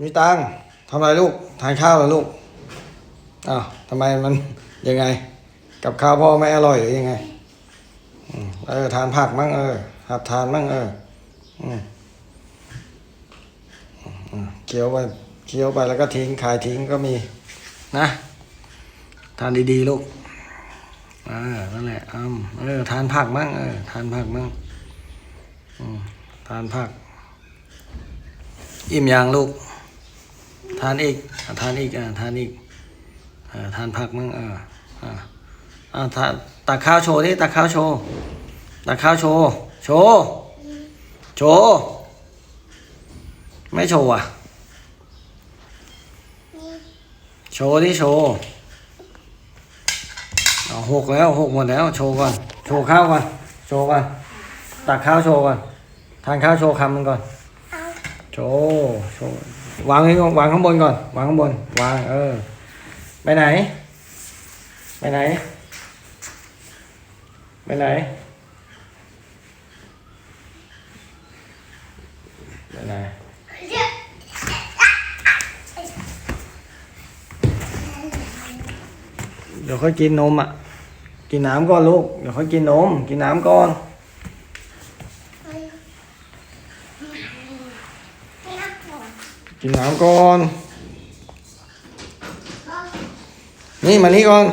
มีตังทำอะไรลูก ทานข้าวเหรอลูก อ้าวทำไมมันยังไง กับข้าวพ่อไม่อร่อยหรือยังไงเออทานผักมั่งเออ หัดทานมั่งเออเคี้ยวไปเคี้ยวไปแล้วก็ทิ้งขายทิ้งก็มีนะ ทานดีๆลูกอ่านั่นแหละอ้าเออ ทานผักมั่งเออ ทานผักมั่งอืมทานผัก อิ่มยังลูกานอีกทานอีกอ่าทานอีกอ่าทานผักมั่งอ่าอ่าอ่าตักข้าวโชว์ดิตักข้าวโชว์ตักข้าวโชว์โชว์โชว์ไม่โชว์อะโชว์ดิโชว์เอาหกแล้วหกหมดแล้วโชว์ก่อนโชว์ข้าวก่อนโชว์ก่อนตักข้าวโชว์ก่อนทานข้าวโชว์คำหนึงก่อนโชว์โชว์ วางไว้ก่อนวางข้างบนก่อน วางข้างบน วาง เออ ไปไหน ไปไหน ไปไหน ไปไหน เดี๋ยวค่อยกินนมอะ กินน้ำก่อนลูก เดี๋ยวค่อยกินนม กินน้ำก่อน กินน้ำก่อน นี่มานี่ก่อน